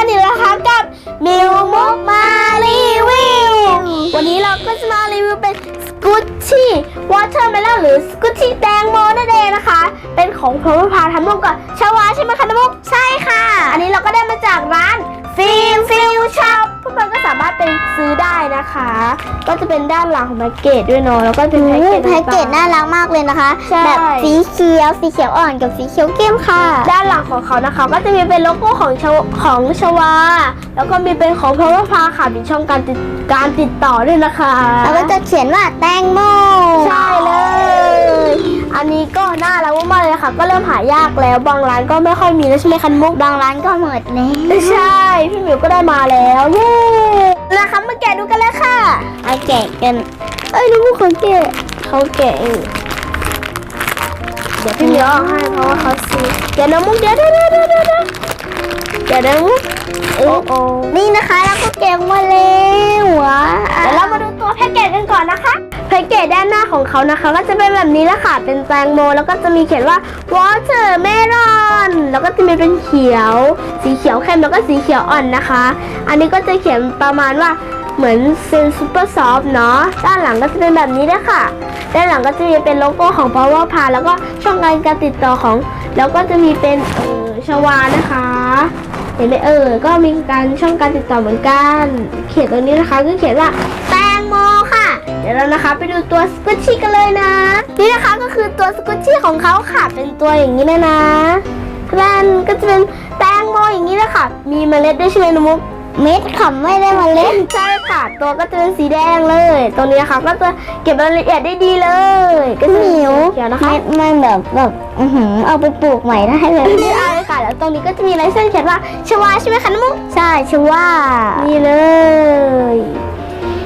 ันอีกแล้วครับกับมิวมุกมารีวิว วันนี้เราก็จะมารีวิวเป็นสกูตชี่วอเตอร์เมลอนหรือสกูตชี่แตงโมนั่นเองนะคะ เป็นของพรหมพาทำร่วมกับชาวาใช่ไหมคะน้ำมุกใช่ค่ะ อันนี้เราก็ได้มาจากร้าน นะคะ ก็จะเป็นด้านหลังของแพ็กเกจด้วยเนาะแล้วก็เป็นแพ็กเกจแพ็กเกจต่างๆน่ารักมากเลยนะคะใช่แบบสีเขียวสีเขียวอ่อนกับสีเขียวเข้มค่ะ ด้านหลังของเขานะคะ ก็จะมีเป็นโลโก้ของชาวของชวา แล้วก็มีเป็นของพระพาค่ะมีช่องการติดการติดต่อด้วยนะคะ แล้วก็จะเขียนว่าแตงโมใช่เลยอันนี้ก็น่ารักมากๆเลยค่ะ ก็เริ่มหายากแล้วบางร้านก็ไม่ค่อยมีแล้วใช่ไหมคันมุกบางร้านก็หมดแล้วใช่ พี่หมิวก็ได้มาแล้วเย้นะคะ กะกันเอ้ยน้องมุกเขาแกะเขาแกะเองเดี๋ยวพี่หมิวเอาให้เพราะว่าเขาซื้อเดี๋ยวน้องมุกเดี๋ยวเดี๋ยวเดี๋ยวเดี๋ยวเดี๋ยวเดี๋ยวน้องมุกโอ้โอ้นี่นะคะแล้วก็แกะมาแล้วว้าเดี๋ยวเรามาดูตัวแพ็กเกจกันก่อนนะคะแพ็กเกจด้านหน้าของเขานะคะ ก็จะเป็นแบบนี้แหละค่ะเป็นแตงโมแล้วก็จะมีเขียนว่า watermelon แล้วก็จะมีเป็นเขียว สีเขียวเข้มแล้วก็สีเขียวอ่อนนะคะ อันนี้ก็จะเขียนประมาณว่า เหมือนเซนซูเปอร์ซอฟเนาะด้านหลังก็จะเป็นแบบนี้ด้วยค่ะ ด้านหลังก็จะมีเป็นโลโก้ของ Power p a แล้วก็ช่องการการติดต่อของ แล้วก็จะมีเป็นเออชวานะคะเห็นไหมเออ ก็มีการช่องการติดต่อเหมือนกัน เขียนตรงนี้นะคะก็เขียนว่าแตงโมค่ะ เดี๋ยวเรานะคะไปดูตัวสกุชชี่กันเลยนะ นี่นะคะก็คือตัวสกุชชี่ของเขาค่ะ เป็นตัวอย่างนี้เลยนะแกรนก็จะเป็นแตงโมอย่างนี้เลยค่ะมีเมล็ดด้วยใช่ไหมนุมุก เม็ดขำไม่ได้มาเล่นใช่ค่ะตัวก็จะเป็นสีแดงเลย ตรงนี้นะคะก็จะเก็บรายละเอียดได้ดีเลย ก็จะเหนียวเขียวนะคะ เม็ดมันแบบแบบอื้อหือเอาไปปลูกใหม่ได้เลยไม่ได้ค่ะแล้วตรงนี้ก็จะมีลายเส้นเขียนว่าชวาใช่ไหมคะน้ำมุกใช่ชื่อว่านี่เลย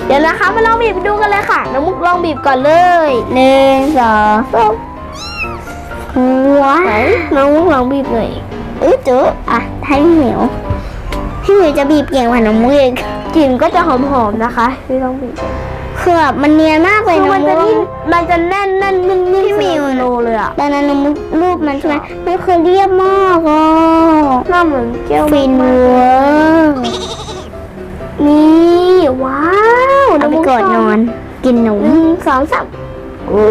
เดี๋ยวนะคะมาลองบีบดูกันเลยค่ะน้ำมุกลองบีบก่อนเลยหนึ่งสองสามว้าไหนน้องมุกลองบีบหน่อยอื้อจุ๊อะให้พี่เหมียว พี่เหมียวจะบีบเก่งกว่าน้องมุกอีกกลิ่นก็จะหอมๆนะคะพี่ลองบีบคือแบบมันเนียนมากเลยคือน้อมังนมุจะกนิ่มมันจะแน่นแน่นนิ่มนิ่มพี่หมิวโลเลยอะตอนนั้นน้องมุกรูปมันใช่ไหมมันคือเรียบมากอะหน้าเหมือนแก้วฟินมาเวกอร์ๆนี่ว้าวเอาไปกอดนอน กินหนูหนึ่งสองสามโอ้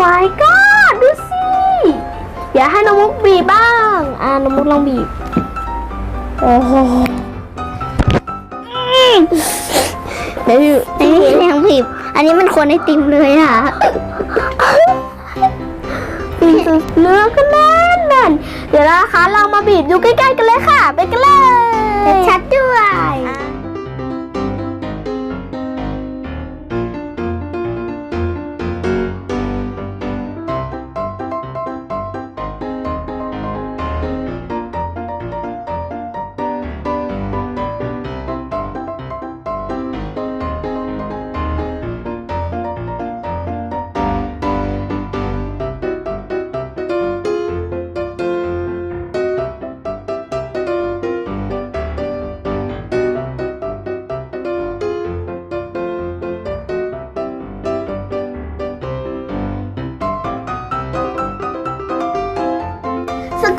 my god ดูสิอย่าให้น้องมุกบีบบ้าง อ่าน้องมุกลองบีบโอ้โหเดี๋ยวอยู่อันนี้ยังบีบอันนี้มันควรไอติมเลยอะเนื้อก็แน่นแน่นเดี๋ยวนะคะเรามาบีบดูใกล้ๆกันเลยค่ะเป็น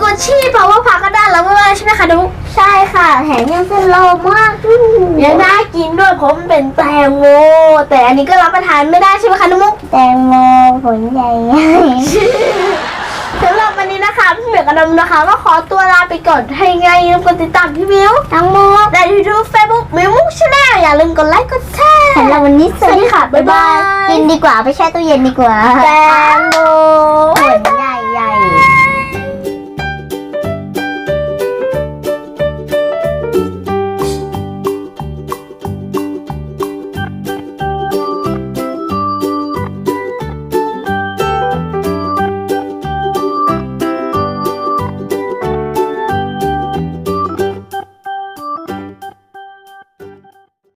กุชชี่เพราะว่าพักก็ได้แล้วไม่ว่าใช่ไหมคะนุ๊กใช่ค่ะแถมยังเป็นโลมากด้วยยังน่ากินด้วยเพราะมันเป็นแตงโมแต่อันนี้ก็รับประทานไม่ได้ใช่ไหมคะนุ๊กแตงโมผลใหญ่สำหรับวันนี้นะคะพี่เหมียวกับนมนะคะก็ขอตัวลาไปก่อนให้ไงอย่าลืมกดติดตามพี่มิวทั้งหมดในยูทูบเฟซบุ๊กมิวมุกชาแนลอย่าลืมกดไลค์กดแชร์สำหรับวันนี้สวัสดีค่ะสวัสดีค่ะบ๊ายบายกินดีกว่าไปแช่ตู้เย็นดีกว่าแตงโม